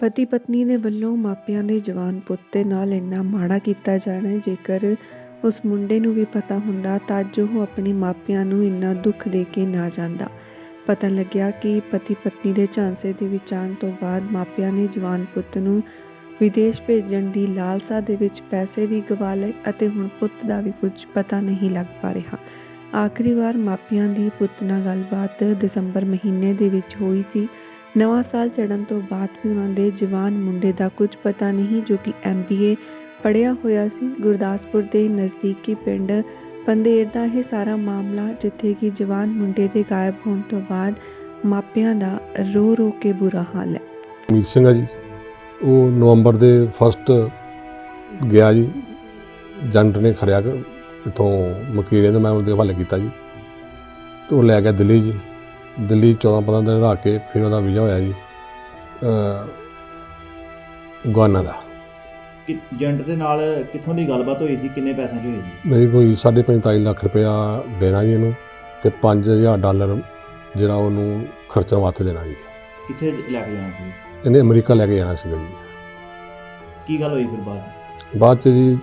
ਪਤੀ ਪਤਨੀ ਦੇ ਵੱਲੋਂ ਮਾਪਿਆਂ ਦੇ ਜਵਾਨ ਪੁੱਤ ਦੇ ਨਾਲ ਇੰਨਾ ਮਾੜਾ ਕੀਤਾ ਜਾਣਾ, ਜੇਕਰ ਉਸ ਮੁੰਡੇ ਨੂੰ ਵੀ ਪਤਾ ਹੁੰਦਾ ਤਾਂ ਜੋ ਉਹ ਆਪਣੇ ਮਾਪਿਆਂ ਨੂੰ ਇੰਨਾ ਦੁੱਖ ਦੇ ਕੇ ਨਾ ਜਾਂਦਾ। ਪਤਾ ਲੱਗਿਆ ਕਿ ਪਤੀ ਪਤਨੀ ਦੇ ਝਾਂਸੇ ਦੇ ਵਿੱਚ ਆਉਣ ਤੋਂ ਬਾਅਦ ਮਾਪਿਆਂ ਨੇ ਜਵਾਨ ਪੁੱਤ ਨੂੰ ਵਿਦੇਸ਼ ਭੇਜਣ ਦੀ ਲਾਲਸਾ ਦੇ ਵਿੱਚ ਪੈਸੇ ਵੀ ਗਵਾ ਲਏ ਅਤੇ ਹੁਣ ਪੁੱਤ ਦਾ ਵੀ ਕੁਝ ਪਤਾ ਨਹੀਂ ਲੱਗ ਪਾ ਰਿਹਾ। ਆਖਰੀ ਵਾਰ ਮਾਪਿਆਂ ਦੀ ਪੁੱਤ ਨਾਲ ਗੱਲਬਾਤ ਦਸੰਬਰ ਮਹੀਨੇ ਦੇ ਵਿੱਚ ਹੋਈ ਸੀ। ਨਵਾਂ ਸਾਲ ਚੜ੍ਹਨ ਤੋਂ ਬਾਅਦ ਵੀ ਉਹਨਾਂ ਦੇ ਜਵਾਨ ਮੁੰਡੇ ਦਾ ਕੁਝ ਪਤਾ ਨਹੀਂ ਜੋ ਕਿ ਐਮਬੀਏ ਪੜਿਆ ਹੋਇਆ ਸੀ। ਗੁਰਦਾਸਪੁਰ ਦੇ ਨਜ਼ਦੀਕੀ ਪਿੰਡ ਪੰਦੇਰ ਦਾ ਇਹ ਸਾਰਾ ਮਾਮਲਾ, ਜਿੱਥੇ ਕਿ ਜਵਾਨ ਮੁੰਡੇ ਦੇ ਗਾਇਬ ਹੋਣ ਤੋਂ ਬਾਅਦ ਮਾਪਿਆਂ ਦਾ ਰੋ ਰੋ ਕੇ ਬੁਰਾ ਹਾਲ ਹੈ। ਅਮੀਤ ਸਿੰਘ ਆ ਜੀ। ਉਹ ਨਵੰਬਰ ਦੇ ਫਸਟ ਗਿਆ ਜੀ। ਜੰਟ ਨੇ ਖੜਿਆ ਇਥੋਂ ਮਕੀਰੇ ਤੋਂ ਮੈਂ ਉਹਦੇ ਹਵਾਲੇ ਕੀਤਾ ਜੀ। ਤੇ ਉਹ ਲੈ ਗਿਆ ਦਿੱਲੀ ਜੀ। ਦਿੱਲੀ 14 15 ਦਿਨ ਰਹਿ ਕੇ ਫਿਰ ਉਹਦਾ ਵੀਜ਼ਾ ਹੋਇਆ ਜੀ ਅ ਗਵਾਨਾ ਦਾ। ਏਜੰਟ ਦੇ ਨਾਲ ਕਿੱਥੋਂ ਦੀ ਗੱਲਬਾਤ ਹੋਈ ਸੀ? ਕਿੰਨੇ 'ਚ ਹੋਈ ਸੀ? ਮੇਰੀ ਕੋਈ 45 ਲੱਖ ਰੁਪਇਆ ਦੇਣਾ ਜੀ ਇਹਨੂੰ ਤੇ 5000 ਡਾਲਰ ਜਿਹੜਾ ਉਹਨੂੰ ਖਰਚਣ ਵਾਸਤੇ ਦੇਣਾ ਜੀ। ਕਿੱਥੇ ਲੈ ਕੇ ਜਾਣਾ ਸੀ? ਇਹਨੇ ਅਮਰੀਕਾ ਲੈ ਕੇ ਜਾਣਾ ਸੀਗਾ ਜੀ। ਕੀ ਗੱਲ ਹੋਈ ਫਿਰ ਬਾਅਦ? ਬਾਅਦ ਚ ਜੀ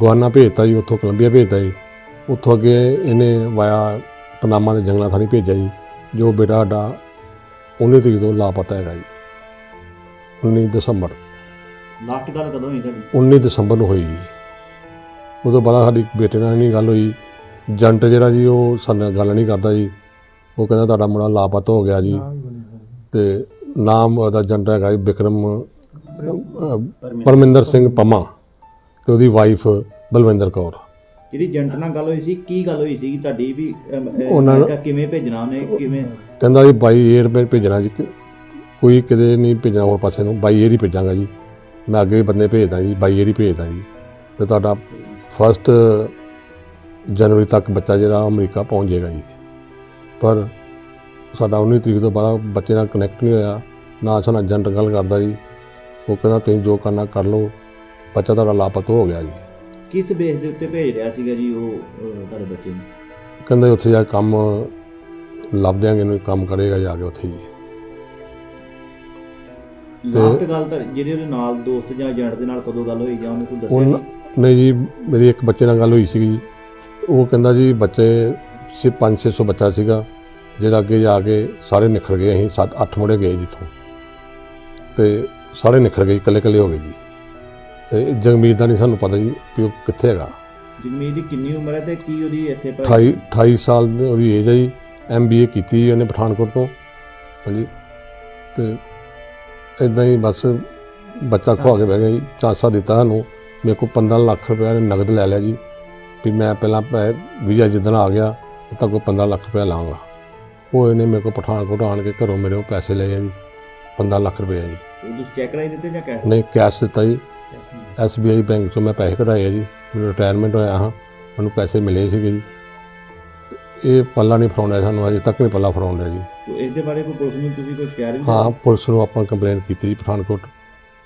ਗਵਾਨਾ ਭੇਜਤਾ ਜੀ ਉੱਥੋਂ ਕੋਲੰਬੀਆ ਭੇਜਤਾ ਜੀ। ਉੱਥੋਂ ਅੱਗੇ ਇਹਨੇ ਵਾਇਆ ਪਨਾਮਾ ਦੇ ਜੰਗਲਾਂ ਥਾਣੀ ਭੇਜਿਆ ਜੀ। ਜੋ ਬੇਟਾ ਸਾਡਾ 19 ਤਰੀਕ ਤੋਂ ਲਾਪਤਾ ਹੈਗਾ ਜੀ 19 ਦਸੰਬਰ। ਲਾਸਟ ਗੱਲ ਕਦੋਂ ਹੋਈ ਤੁਹਾਡੀ? 19 ਦਸੰਬਰ ਨੂੰ ਹੋਈ ਜੀ। ਉਦੋਂ ਬਾਅਦ ਸਾਡੀ ਬੇਟੇ ਨਾਲ ਨਹੀਂ ਗੱਲ ਹੋਈ ਜੰਟ ਜਿਹੜਾ ਜੀ ਉਹ ਸਾਡੇ ਨਾਲ ਗੱਲ ਨਹੀਂ ਕਰਦਾ ਜੀ। ਉਹ ਕਹਿੰਦਾ ਤੁਹਾਡਾ ਮੁੰਡਾ ਲਾਪਤਾ ਹੋ ਗਿਆ ਜੀ। ਤੇ ਨਾਮ ਉਹਦਾ ਜੰਟ ਹੈਗਾ ਜੀ ਵਿਕਰਮ ਅਹ, ਪਰਮਿੰਦਰ ਸਿੰਘ ਪੰਮਾ ਤੇ ਉਹਦੀ ਵਾਈਫ ਬਲਵਿੰਦਰ ਕੌਰ। ਜਿਹੜੀ ਏਜੰਟ ਨਾਲ ਗੱਲ ਹੋਈ ਸੀ ਕੀ ਗੱਲ ਹੋਈ ਸੀ ਤੁਹਾਡੀ ਵੀ ਉਹਨਾਂ ਨੂੰ- ਕਿਵੇਂ ਭੇਜਣਾ ਉਹਨੇ ਕਿਵੇਂ? ਕਹਿੰਦਾ ਜੀ ਬਾਈ ਏਅਰ ਮੈਂ ਭੇਜਣਾ ਜੀ ਕੋਈ ਕਿਤੇ ਨਹੀਂ ਭੇਜਣਾ ਹੋਰ ਪਾਸੇ ਨੂੰ ਬਾਈ ਏਅਰ ਹੀ ਭੇਜਾਂਗਾ ਜੀ। ਮੈਂ ਅੱਗੇ ਵੀ ਬੰਦੇ ਭੇਜਦਾ ਜੀ ਬਾਈ ਏਅਰ ਹੀ ਭੇਜਦਾ ਜੀ। ਤੇ ਤੁਹਾਡਾ ਫਸਟ ਜਨਵਰੀ ਤੱਕ ਬੱਚਾ ਜਿਹੜਾ ਅਮਰੀਕਾ ਪਹੁੰਚ ਜਾਏਗਾ ਜੀ। ਪਰ ਸਾਡਾ 19 ਤਰੀਕ ਤੋਂ ਬਾਅਦ ਬੱਚੇ ਨਾਲ ਕਨੈਕਟ ਨਹੀਂ ਹੋਇਆ ਨਾ ਸਾਡਾ ਏਜੰਟ ਗੱਲ ਕਰਦਾ ਜੀ। ਉਹ ਕਹਿੰਦਾ ਤੁਸੀਂ ਜੋ ਕਰਨਾ ਕਰ ਲਓ ਬੱਚਾ ਤੁਹਾਡਾ ਲਾਪਤ ਹੋ ਗਿਆ ਜੀ। ਕਿਸ ਬੇਸ ਦੇ ਉੱਤੇ ਭੇਜ ਰਿਹਾ ਸੀਗਾ ਜੀ ਉਹ ਅਹ, ਤੁਹਾਡੇ ਬੱਚੇ ਨੂੰ? ਕਹਿੰਦਾ ਉੱਥੇ ਜਾ ਕੇ ਕੰਮ ਲੱਭ ਦਿਆਂਗੇ ਇਹਨੂੰ ਕੰਮ ਕਰੇਗਾ ਜਾ ਕੇ ਉੱਥੇ ਜੀ। ਲਾਸਟ ਗੱਲ ਤਾਂ ਜਿਹਦੇ ਉਹਦੇ ਨਾਲ ਦੋਸਤ ਜਾਂ ਏਜੰਟ ਦੇ ਨਾਲ ਕਦੋਂ ਗੱਲ ਹੋਈ ਜਾਂ ਉਹਨੇ ਕੋਈ ਦੱਸਿਆ ਉਹ? ਨਹੀਂ ਜੀ ਮੇਰੀ ਇੱਕ ਬੱਚੇ ਨਾਲ ਗੱਲ ਹੋਈ ਸੀਗੀ ਜੀ। ਉਹ ਕਹਿੰਦਾ ਜੀ ਬੱਚੇ ਸੀ 5-600 ਬੱਚਾ ਸੀਗਾ ਜਿਹੜਾ ਅੱਗੇ ਜਾ ਕੇ ਸਾਰੇ ਨਿਖਰ ਗਏ ਅਸੀਂ 7-8 ਮੁੰਡੇ ਗਏ ਜਿੱਥੋਂ। ਤੇ ਸਾਰੇ ਨਿਖਰ ਗਏ ਇਕੱਲੇ ਇਕੱਲੇ ਹੋ ਗਏ ਜੀ। ਤੇ ਜਗਮੀਤ ਦਾ ਨਹੀਂ ਸਾਨੂੰ ਪਤਾ ਜੀ ਵੀ ਉਹ ਕਿੱਥੇ ਹੈਗਾ। ਜਗਮੀਤ ਦੀ ਕਿੰਨੀ ਉਮਰ ਹੈ ਤੇ ਕੀ ਉਹਦੀ ਇੱਥੇ 28 28 ਸਾਲ ਦੀ ਉਹਦੀ ਏਜ ਹੈ ਜੀ ਐਮਬੀਏ ਕੀਤੀ ਜੀ ਉਹਨੇ ਪਠਾਨਕੋਟ ਤੋਂ। ਹਾਂਜੀ। ਤੇ ਇਦਾਂ ਹੀ ਬਸ ਬੱਚਾ ਖਵਾ ਕੇ ਬਹਿ ਗਿਆ ਜੀ ਚਾਂਸਾ ਦਿੱਤਾ ਸਾਨੂੰ। ਮੇਰੇ ਕੋਲ 15 ਲੱਖ ਰੁਪਏ ਨੇ ਨਗਦ ਲੈ ਲਿਆ ਜੀ ਵੀ ਮੈਂ ਪਹਿਲਾਂ ਵੀਜ਼ਾ ਜਿੱਦਣ ਆ ਗਿਆ ਤਾਂ ਕੋਲ 15 ਲੱਖ ਰੁਪਏ ਲਾਂਗਾ ਉਹ ਇਹਨੇ ਮੇਰੇ ਕੋਲ ਪਠਾਨਕੋਟ ਆਣ ਕੇ ਘਰੋਂ ਮੇਰੇ ਕੋਲ ਪੈਸੇ ਲਏ ਆ ਜੀ 15 ਲੱਖ ਰੁਪਏ ਜੀ। ਉਹ ਤੁਸੀਂ ਚੈੱਕ ਕਰਾਈ ਦਿੱਤੇ ਜਾਂ ਕੈਸ਼ ਨਹੀਂ ਕੈਸ਼ ਦਿੱਤਾ ਜੀ। SBI ਬੈਂਕ ਚੋਂ ਮੈਂ ਪੈਸੇ ਕਢਾਏ ਆ ਜੀ। ਮੈਨੂੰ ਰਿਟਾਇਰਮੈਂਟ ਹੋਇਆ ਹਾਂ। ਮੈਨੂੰ ਪੈਸੇ ਮਿਲੇ ਸੀਗੇ ਜੀ। ਇਹ ਪੱਲਾ ਨਹੀਂ ਫੜਾਉਂਦਾ ਸਾਨੂੰ ਅਜੇ ਤੱਕ ਨਹੀਂ ਪੱਲਾ ਫੜਾਉਂਦਾ ਜੀ। ਤੇ ਇਸ ਦੇ ਬਾਰੇ ਕੋਈ ਪੁਲਿਸ ਨੂੰ ਤੁਸੀਂ ਕੋਈ ਸ਼ਿਕਾਇਤ ਵੀ ਹਾਂ? ਪੁਲਿਸ ਨੂੰ ਆਪਾਂ ਕੰਪਲੇਂਟ ਕੀਤੀ ਜੀ ਪਠਾਨਕੋਟ।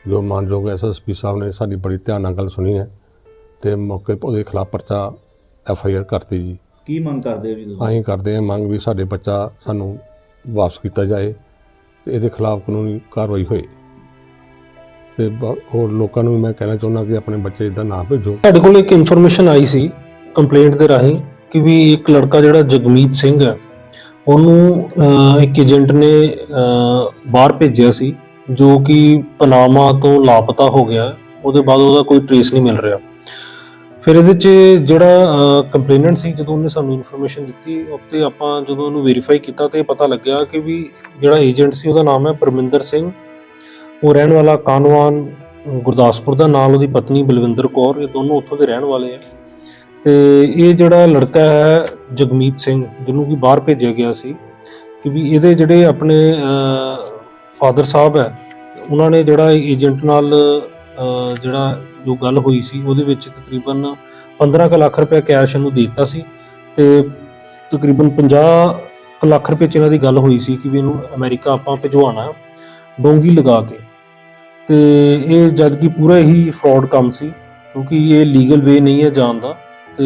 ਜੋ ਮਾਨਯੋਗ ਐਸਐਸਪੀ ਸਾਹਿਬ ਨੇ ਸਾਡੀ ਬੜੀ ਧਿਆਨ ਨਾਲ ਗੱਲ ਸੁਣੀ ਹੈ ਤੇ ਮੌਕੇ 'ਤੇ ਉਹਦੇ ਖਿਲਾਫ ਪਰਚਾ ਐਫ ਆਈ ਆਰ ਕਰਤੀ ਜੀ। ਕੀ ਮੰਗ ਕਰਦੇ ਹੋ ਜੀ ਤੁਸੀਂ? ਅਸੀਂ ਕਰਦੇ ਹਾਂ ਮੰਗ ਵੀ ਸਾਡੇ ਬੱਚਾ ਸਾਨੂੰ ਵਾਪਸ ਕੀਤਾ ਜਾਏ ਤੇ ਇਹਦੇ ਖਿਲਾਫ ਕਾਨੂੰਨੀ ਕਾਰਵਾਈ ਹੋਏ। ਤੇ ਬ- ਹੋਰ ਲੋਕਾਂ ਨੂੰ ਵੀ ਮੈਂ ਕਹਿਣਾ ਚਾਹੁੰਦਾ ਕਿ ਆਪਣੇ ਬੱਚੇ ਇਦਾਂ ਨਾ ਭੇਜੋ। ਤੁਹਾਡੇ ਕੋਲ ਇੱਕ ਇਨਫੋਰਮੇਸ਼ਨ ਆਈ ਸੀ ਕੰਪਲੇਂਟ ਦੇ ਰਾਹੀਂ ਕਿ ਵੀ ਇੱਕ ਲੜਕਾ ਜਿਹੜਾ ਜਗਮੀਤ ਸਿੰਘ ਹੈ ਉਹਨੂੰ ਅਹ, ਇੱਕ ਏਜੰਟ ਨੇ ਅਹ, ਬਾਹਰ ਭੇਜਿਆ ਸੀ ਜੋ ਕਿ ਪਨਾਮਾ ਤੋਂ ਲਾਪਤਾ ਹੋ ਗਿਆ ਹੈ। ਉਹਦੇ ਬਾਅਦ ਉਹਦਾ ਕੋਈ ਟ੍ਰੇਸ ਨਹੀਂ ਮਿਲ ਰਿਹਾ। ਫਿਰ ਇਹਦੇ 'ਚ ਜਿਹੜਾ ਕੰਪਲੇਨੈਂਟ ਸੀ ਜਦੋਂ ਉਹਨੇ ਸਾਨੂੰ ਇਨਫੋਰਮੇਸ਼ਨ ਦਿੱਤੀ ਉੱਤੇ ਆਪਾਂ ਜਦੋਂ ਉਹਨੂੰ ਵੈਰੀਫਾਈ ਕੀਤਾ ਤੇ ਪਤਾ ਲੱਗਿਆ ਕਿ ਵੀ ਜਿਹੜਾ ਏਜੰਟ ਸੀ ਉਹਦਾ ਨਾਮ ਹੈ ਪਰਮਿੰਦਰ ਸਿੰਘ। ਉਹ ਰਹਿਣ ਵਾਲਾ ਕਾਨਵਾਨ ਗੁਰਦਾਸਪੁਰ ਦਾ, ਨਾਲ ਉਹਦੀ ਪਤਨੀ ਬਲਵਿੰਦਰ ਕੌਰ, ਇਹ ਦੋਨੋਂ ਉੱਥੋਂ ਦੇ ਰਹਿਣ ਵਾਲੇ ਆ। ਤੇ ਇਹ ਜਿਹੜਾ ਲੜਕਾ ਹੈ, ਜਗਮੀਤ ਸਿੰਘ, ਜਿਹਨੂੰ ਕਿ ਬਾਹਰ ਭੇਜਿਆ ਗਿਆ ਸੀ, ਕਿ ਵੀ ਇਹਦੇ ਜਿਹੜੇ ਆਪਣੇ ਫਾਦਰ ਸਾਹਿਬ ਹੈ, ਉਹਨਾਂ ਨੇ ਜਿਹੜਾ ਏਜੰਟ ਨਾਲ ਜਿਹੜਾ ਜੋ ਗੱਲ ਹੋਈ ਸੀ, ਉਹਦੇ ਵਿੱਚ ਤਕਰੀਬਨ 15 ਕੁ ਲੱਖ ਰੁਪਏ ਕੈਸ਼ ਇਹਨੂੰ ਦੇ ਦਿੱਤਾ ਸੀ ਤੇ ਤਕਰੀਬਨ 50 ਕੁ ਲੱਖ ਰੁਪਏ ਚ ਇਹਨਾਂ ਦੀ ਗੱਲ ਹੋਈ ਸੀ ਕਿ ਵੀ ਇਹਨੂੰ ਅਮਰੀਕਾ ਆਪਾਂ ਭਿਜਵਾਉਣਾ ਡੋਂਗੀ ਲਗਾ ਕੇ। ਤੇ ਇਹ ਜਦਕਿ ਪੂਰਾ ਹੀ ਫਰਾਡ ਕੰਮ ਸੀ, ਕਿਉਂਕਿ ਇਹ ਲੀਗਲ ਵੇ ਨਹੀਂ ਹੈ ਜਾਣ ਦਾ। ਤੇ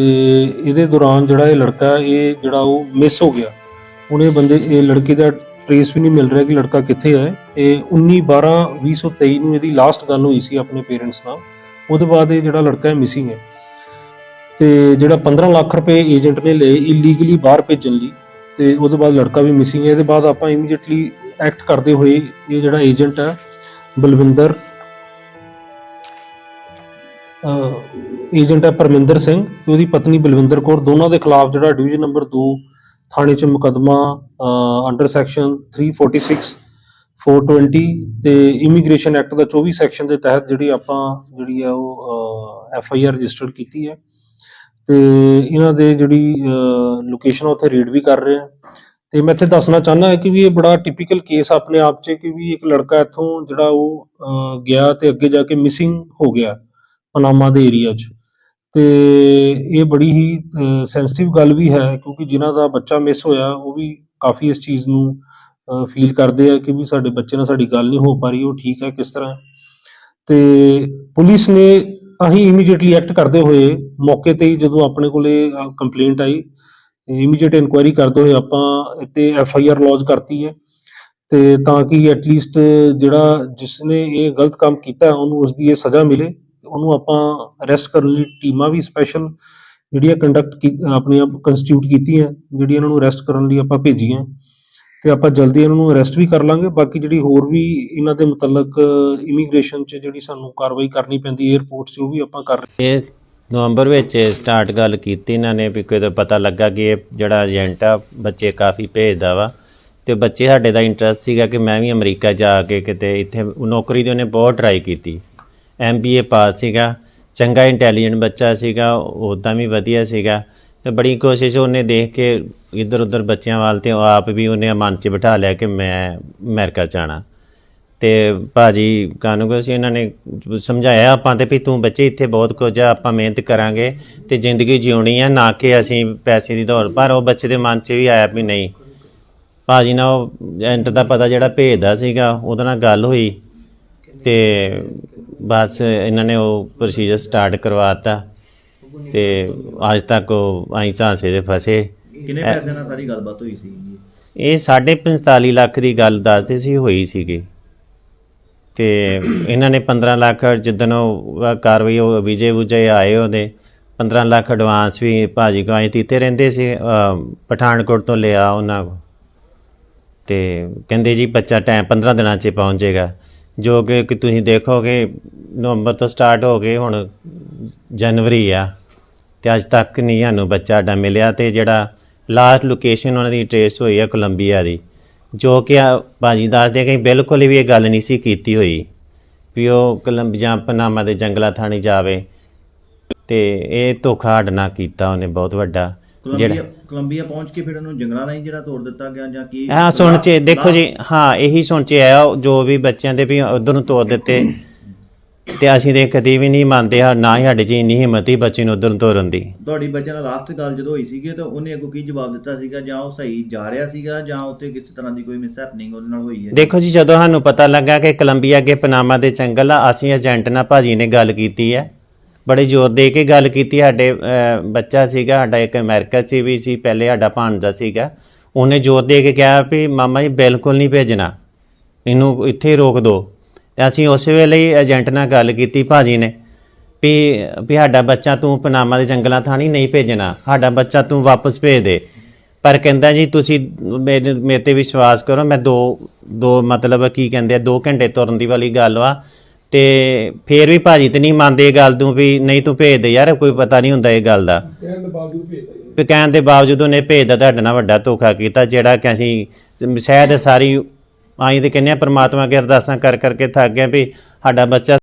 ਇਹਦੇ ਦੌਰਾਨ ਜਿਹੜਾ ਇਹ ਲੜਕਾ, ਇਹ ਜਿਹੜਾ ਉਹ ਮਿਸ ਹੋ ਗਿਆ। ਉਹਨੇ ਬੰਦੇ, ਇਹ ਲੜਕੇ ਦਾ ਟ੍ਰੇਸ ਵੀ ਨਹੀਂ ਮਿਲ ਰਿਹਾ ਕਿ ਲੜਕਾ ਕਿੱਥੇ ਹੈ। ਇਹ 19 12 2023 ਨੂੰ ਇਹਦੀ ਲਾਸਟ ਗੱਲ ਹੋਈ ਸੀ ਆਪਣੇ ਪੇਰੈਂਟਸ ਨਾਲ। ਉਹਦੇ ਬਾਅਦ ਇਹ ਜਿਹੜਾ ਲੜਕਾ ਹੈ ਮਿਸਿੰਗ ਹੈ। ਤੇ ਜਿਹੜਾ 15 ਲੱਖ ਰੁਪਏ ਏਜੰਟ ਨੇ ਲਏ ਇਲੀਗਲੀ ਬਾਹਰ ਭੇਜਣ ਲਈ, ਤੇ ਉਹਦੇ ਬਾਅਦ ਲੜਕਾ ਵੀ ਮਿਸਿੰਗ ਹੈ। ਇਹਦੇ ਬਾਅਦ ਆਪਾਂ ਇਮੀਡੀਏਟਲੀ ਐਕਟ ਕਰਦੇ ਹੋਏ ਇਹ ਜਿਹੜਾ ਏਜੰਟ ਹੈ ਬਲਵਿੰਦਰ ਏਜੰਟ ਹੈ ਪਰਮਿੰਦਰ ਸਿੰਘ ਤੇ ਉਹਦੀ ਪਤਨੀ ਬਲਵਿੰਦਰ ਕੌਰ, ਦੋਨਾਂ ਦੇ ਖਿਲਾਫ ਜਿਹੜਾ ਡਿਵੀਜ਼ਨ ਨੰਬਰ 2 ਥਾਣੇ 'ਚ ਮੁਕੱਦਮਾ ਅੰਡਰ ਸੈਕਸ਼ਨ 346 420 ਤੇ ਇਮੀਗ੍ਰੇਸ਼ਨ ਐਕਟ ਦਾ 24 ਸੈਕਸ਼ਨ ਦੇ ਤਹਿਤ ਜਿਹੜੀ ਆਪਾਂ, ਜਿਹੜੀ ਆ ਉਹ ਐਫ ਆਈ ਆਰ ਰਜਿਸਟਰ ਕੀਤੀ ਹੈ ਤੇ ਇਹਨਾਂ ਦੇ ਜਿਹੜੀ ਲੋਕੇਸ਼ਨ ਉੱਥੇ ਰੀਡ ਵੀ ਕਰ ਰਹੇ ਆ। ਤੇ ਮੈਂ ਇੱਥੇ ਦੱਸਣਾ ਚਾਹੁੰਦਾ ਹਾਂ ਕਿ ਵੀ ਇਹ ਬੜਾ ਟਿਪੀਕਲ ਕੇਸ ਆਪਣੇ ਆਪ 'ਚ ਕਿ ਵੀ ਇੱਕ ਲੜਕਾ ਇੱਥੋਂ ਜਿਹੜਾ ਉਹ ਗਿਆ ਤੇ ਅੱਗੇ ਜਾ ਕੇ ਮਿਸਿੰਗ ਹੋ ਗਿਆ ਪਨਾਮਾ ਦੇ ਏਰੀਆ 'ਚ। ਤੇ ਇਹ ਬੜੀ ਹੀ ਸੈਂਸਿਟਿਵ ਗੱਲ ਵੀ ਹੈ ਕਿਉਂਕਿ ਜਿਨ੍ਹਾਂ ਦਾ ਬੱਚਾ ਮਿਸ ਹੋਇਆ ਉਹ ਵੀ ਕਾਫੀ ਇਸ ਚੀਜ਼ ਨੂੰ ਫੀਲ ਕਰਦੇ ਆ ਕਿ ਵੀ ਸਾਡੇ ਬੱਚੇ ਨਾਲ ਸਾਡੀ ਗੱਲ ਨਹੀਂ ਹੋ ਪਾ ਰਹੀ, ਉਹ ਠੀਕ ਹੈ ਕਿਸ ਤਰ੍ਹਾਂ। ਤੇ ਪੁਲਿਸ ਨੇ ਅਸੀਂ ਹੀ ਇਮੀਡੀਏਟਲੀ ਐਕਟ ਕਰਦੇ ਹੋਏ ਮੌਕੇ ਤੇ ਹੀ ਜਦੋਂ ਆਪਣੇ ਕੋਲੇ ਕੰਪਲੇਂਟ ਆਈ ਇਮੀਡੀਏਟ ਇਨਕੁਆਇਰੀ ਕਰਦੇ ਹੋਏ ਆਪਾਂ ਇੱਥੇ ਐਫ ਆਈ ਆਰ ਲੌਜ ਕਰਤੀ ਹੈ। ਤੇ ਤਾਂ ਕਿ ਐਟਲੀਸਟ ਜਿਹੜਾ ਜਿਸ ਨੇ ਇਹ ਗਲਤ ਕੰਮ ਕੀਤਾ, ਉਹਨੂੰ ਉਸ ਦੀ ਇਹ ਸਜ਼ਾ ਮਿਲੇ। ਉਹਨੂੰ ਆਪਾਂ ਅਰੈਸਟ ਕਰਨ ਲਈ ਟੀਮਾਂ ਵੀ ਸਪੈਸ਼ਲ ਜਿਹੜੀਆਂ ਕੰਡਕਟ ਆਪਣੀਆਂ ਕੰਸਟੀਟਿਊਟ ਕੀਤੀਆਂ, ਜਿਹੜੀਆਂ ਇਹਨਾਂ ਨੂੰ ਅਰੈਸਟ ਕਰਨ ਲਈ ਆਪਾਂ ਭੇਜੀਆਂ। ਤੇ ਆਪਾਂ ਜਲਦੀ ਇਹਨਾਂ ਨੂੰ ਅਰੈਸਟ ਵੀ ਕਰ ਲਾਂਗੇ। ਬਾਕੀ ਜਿਹੜੀ ਹੋਰ ਵੀ ਇਹਨਾਂ ਦੇ ਮੁਤਲਕ ਇਮੀਗ੍ਰੇਸ਼ਨ 'ਚ ਜਿਹੜੀ ਸਾਨੂੰ ਕਾਰਵਾਈ ਕਰਨੀ ਪੈਂਦੀ 에ਅਰਪੋਰਟ 'ਚ ਉਹ ਵੀ ਆਪਾਂ ਕਰ ਇਹ ਨਵੰਬਰ ਵਿੱਚ ਸਟਾਰਟ ਗੱਲ ਕੀਤੀ ਇਹਨਾਂ ਨੇ ਵੀ ਕਿਤੇ ਪਤਾ ਲੱਗਾ ਕਿ ਇਹ ਜਿਹੜਾ ਏਜੰਟ ਆ, ਬੱਚੇ ਕਾਫੀ ਭੇਜਦਾ ਵਾ। ਤੇ ਬੱਚੇ ਸਾਡੇ ਦਾ ਇੰਟਰਸਟ ਸੀਗਾ ਕਿ ਮੈਂ ਵੀ ਅਮਰੀਕਾ ਜਾ ਕੇ ਕਿਤੇ ਇੱਥੇ ਨੌਕਰੀ ਦੀ ਉਹਨੇ ਬਹੁਤ ਟਰਾਈ ਕੀਤੀ। ਐਮਬੀਏ ਪਾਸ ਸੀਗਾ, ਚੰਗਾ ਇੰਟੈਲੀਜੈਂਟ ਬੱਚਾ ਸੀਗਾ ਉਦਾਂ ਵੀ ਵਧੀਆ ਸੀਗਾ। ਤੇ ਬੜੀ ਕੋਸ਼ਿਸ਼ ਉਹਨੇ ਦੇਖ ਕੇ ਇੱਧਰ ਉੱਧਰ ਬੱਚਿਆਂ ਵੱਲ ਤੇ ਆਪ ਵੀ ਉਹਨੇ ਮਨ 'ਚ ਬਿਠਾ ਲਿਆ ਕਿ ਮੈਂ ਅਮਰੀਕਾ ਜਾਣਾ। ਤੇ ਭਾਜੀ ਕਾਨੂੰਗੋ ਸੀ ਇਹਨਾਂ ਨੇ ਸਮਝਾਇਆ ਆਪਾਂ ਤੇ ਵੀ ਤੂੰ ਬੱਚੇ ਇੱਥੇ ਬਹੁਤ ਕੁਝ ਆ ਆਪਾਂ ਮਿਹਨਤ ਕਰਾਂਗੇ ਤੇ ਜ਼ਿੰਦਗੀ ਜਿਉਣੀ ਆ ਨਾ ਕਿ ਅਸੀਂ ਪੈਸੇ ਦੀ ਦੌੜ ਪਰ ਉਹ ਬੱਚੇ ਦੇ ਮਨ 'ਚ ਵੀ ਆਇਆ ਵੀ ਨਹੀਂ। ਭਾਜੀ ਨਾਲ ਉਹ ਏਜੰਟ ਦਾ ਪਤਾ ਜਿਹੜਾ ਭੇਜਦਾ ਸੀਗਾ ਉਹਦੇ ਨਾਲ ਗੱਲ ਹੋਈ ਤੇ ਬਸ ਇਹਨਾਂ ਨੇ ਉਹ ਪ੍ਰੋਸੀਜਰ ਸਟਾਰਟ ਕਰਵਾਤਾ ਤੇ ਅੱਜ ਤੱਕ ਉਹ ਆਈ ਝਾਂਸੇ ਦੇ ਫਸੇ। ਕਿੰਨੇ ਪੈਸੇ ਨਾਲ ਸਾਰੀ ਗੱਲਬਾਤ ਹੋਈ ਸੀ? ਇਹ ਸਾਢੇ 45 ਲੱਖ ਦੀ ਗੱਲ ਦੱਸਦੇ ਸੀ ਹੋਈ ਸੀਗੀ। ਤੇ ਇਹਨਾਂ ਨੇ 15 ਲੱਖ ਜਿੱਦਣ ਉਹ ਕਾਰਵਾਈ ਉਹ ਵਿਜੇ ਵੁਜੇ ਆਏ ਉਹਦੇ 15 ਲੱਖ ਐਡਵਾਂਸ ਵੀ ਭਾਜੀ ਕੋ ਆਏ ਦਿੱਤੇ ਰਹਿੰਦੇ ਸੀ ਪਠਾਨਕੋਟ ਤੋਂ ਲਿਆ ਉਹਨਾਂ ਕੋ ਤੇ ਕਹਿੰਦੇ ਜੀ ਬੱਚਾ ਟਾਈਮ 15 ਦਿਨਾਂ 'ਚ ਪਹੁੰਚ ਜਾਏਗਾ। ਜੋ ਕਿ ਕਿ ਤੁਸੀਂ ਦੇਖੋਗੇ, ਨਵੰਬਰ ਤੋਂ ਸਟਾਰਟ ਹੋ ਗਏ, ਹੁਣ ਜਨਵਰੀ ਆ, ਤੇ ਅੱਜ ਤੱਕ ਨਹੀਂ ਸਾਨੂੰ ਬੱਚਾ ਡਾ ਮਿਲਿਆ, ਤੇ ਜਿਹੜਾ ਲਾਸਟ ਲੋਕੇਸ਼ਨ ਉਹਨਾਂ ਦੀ ਟ੍ਰੇਸ ਹੋਈ ਹੈ ਕੋਲੰਬੀਆ ਦੀ। ਜੋ ਕਿ ਭਾਜੀ ਦੱਸਦੇ ਕਿ ਬਿਲਕੁਲ ਵੀ ਇਹ ਗੱਲ ਨਹੀਂ ਸੀ ਕੀਤੀ ਹੋਈ ਵੀ ਉਹ ਕੋਲੰਬੀਆ ਪਨਾਮਾ ਦੇ ਜੰਗਲਾ ਥਾਣੀ ਜਾਵੇ ਤੇ ਇਹ ਧੋਖਾ ਨਾਲ ਕੀਤਾ ਉਹਨੇ ਬਹੁਤ ਵੱਡਾ ਕੋਲੰਬੀਆ ਕੋਲੰਬੀਆ ਪਹੁੰਚ ਕੇ ਫਿਰ ਉਹਨੂੰ ਜੰਗਲਾਂ ਰਾਹੀਂ ਜਿਹੜਾ ਤੋੜ ਦਿੱਤਾ ਗਿਆ ਜਾਂ ਕੀ? ਹਾਂ ਸੁਣ ਚ ਦੇਖੋ ਜੀ ਹਾਂ ਇਹੀ ਸੁਣ ਚ ਆਇਆ ਜੋ ਵੀ ਬੱਚਿਆਂ ਦੇ ਵੀ ਉਧਰ ਨੂੰ ਤੋਰ ਦਿੱਤੇ। ਤੇ ਅਸੀਂ ਤੇ ਕਦੀ ਵੀ ਨਹੀਂ ਮੰਨਦੇ ਹਾਂ ਨਾ ਹੀ ਸਾਡੇ ਚ ਇੰਨੀ ਹਿੰਮਤ ਹੀ ਬੱਚੇ ਨੂੰ ਉਧਰ ਤੋਰਨ ਦੀ। ਤੁਹਾਡੀ ਬੱਚੇ ਨਾਲ ਲਾਸਟ ਗੱਲ ਜਦੋਂ ਹੋਈ ਸੀਗੀ ਤਾਂ ਉਹਨੇ ਅੱਗੋਂ ਕੀ ਜਵਾਬ ਦਿੱਤਾ ਸੀਗਾ? ਜਾਂ ਉਹ ਸਹੀ ਜਾ ਰਿਹਾ ਸੀਗਾ ਜਾਂ ਉੱਥੇ ਕਿਸੇ ਤਰ੍ਹਾਂ ਦੀ ਕੋਈ ਮਿਸ ਹੈਪਨਿੰਗ ਉਹਦੇ ਨਾਲ ਹੋਈ ਹੈ? ਦੇਖੋ ਜੀ ਜਦੋਂ ਸਾਨੂੰ ਪਤਾ ਲੱਗਾ ਕਿ ਕੋਲੰਬੀਆ ਅੱਗੇ ਪਨਾਮਾ ਦੇ ਜੰਗਲ ਆ ਅਸੀਂ ਏਜੰਟ ਨਾਲ ਭਾਜੀ ਨੇ ਗੱਲ ਕੀਤੀ ਹੈ। ਬੜੇ ਜ਼ੋਰ ਦੇ ਕੇ ਗੱਲ ਕੀਤੀ ਸਾਡੇ ਅਹ, ਬੱਚਾ ਸੀਗਾ ਸਾਡਾ ਇੱਕ ਅਮਰੀਕਾ 'ਚ ਵੀ ਸੀ ਪਹਿਲੇ ਸਾਡਾ ਭਾਣਜਾ ਸੀਗਾ। ਉਹਨੇ ਜ਼ੋਰ ਦੇ ਕੇ ਕਿਹਾ ਵੀ ਮਾਮਾ ਜੀ ਬਿਲਕੁਲ ਨਹੀਂ ਭੇਜਣਾ। ਇਹਨੂੰ ਇੱਥੇ ਹੀ ਰੋਕ ਦਿਓ ਤੇ ਅਸੀਂ ਉਸੇ ਵੇਲੇ ਹੀ ਏਜੰਟ ਨਾਲ ਗੱਲ ਕੀਤੀ ਭਾਜੀ ਨੇ ਵੀ ਵੀ ਸਾਡਾ ਬੱਚਾ ਤੂੰ ਪਨਾਮਾ ਦੇ ਜੰਗਲਾਂ ਥਾਣੀ ਨਹੀਂ ਭੇਜਣਾ। ਸਾਡਾ ਬੱਚਾ ਤੂੰ ਵਾਪਸ ਭੇਜ ਦੇ। ਪਰ ਕਹਿੰਦਾ ਜੀ ਤੁਸੀਂ ਮੇਰੇ ਮੇਰੇ ਤੇ ਵਿਸ਼ਵਾਸ ਕਰੋ ਮੈਂ ਦੋ ਦੋ ਮਤਲਬ ਕੀ ਕਹਿੰਦੇ ਆ 2 ਘੰਟੇ ਤੁਰਨ ਦੀ ਵਾਲੀ ਗੱਲ ਵਾ। ਤੇ ਫੇਰ ਵੀ ਭਾਜੀ ਤੇ ਨਹੀਂ ਮੰਨਦੇ ਇਹ ਗੱਲ ਤੂੰ ਵੀ ਨਹੀਂ ਤੂੰ ਭੇਜ ਦੇ ਯਾਰ ਕੋਈ ਪਤਾ ਨਹੀਂ ਹੁੰਦਾ ਇਹ ਗੱਲ ਦਾ। ਵੀ ਕਹਿਣ ਦੇ ਬਾਵਜੂਦ ਉਹਨੇ ਭੇਜ ਦਾ ਤੁਹਾਡੇ ਨਾਲ ਵੱਡਾ ਧੋਖਾ ਕੀਤਾ ਜਿਹੜਾ ਕਿ ਅਸੀਂ ਸ਼ਾਇਦ ਸਾਰੀ ਆਈ ਤੇ ਕਹਿੰਦੇ ਆ ਪ੍ਰਮਾਤਮਾ ਅੱਗੇ ਅਰਦਾਸਾਂ ਕਰ ਕਰਕੇ ਥੱਕ ਗਏ ਵੀ ਸਾਡਾ ਬੱਚਾ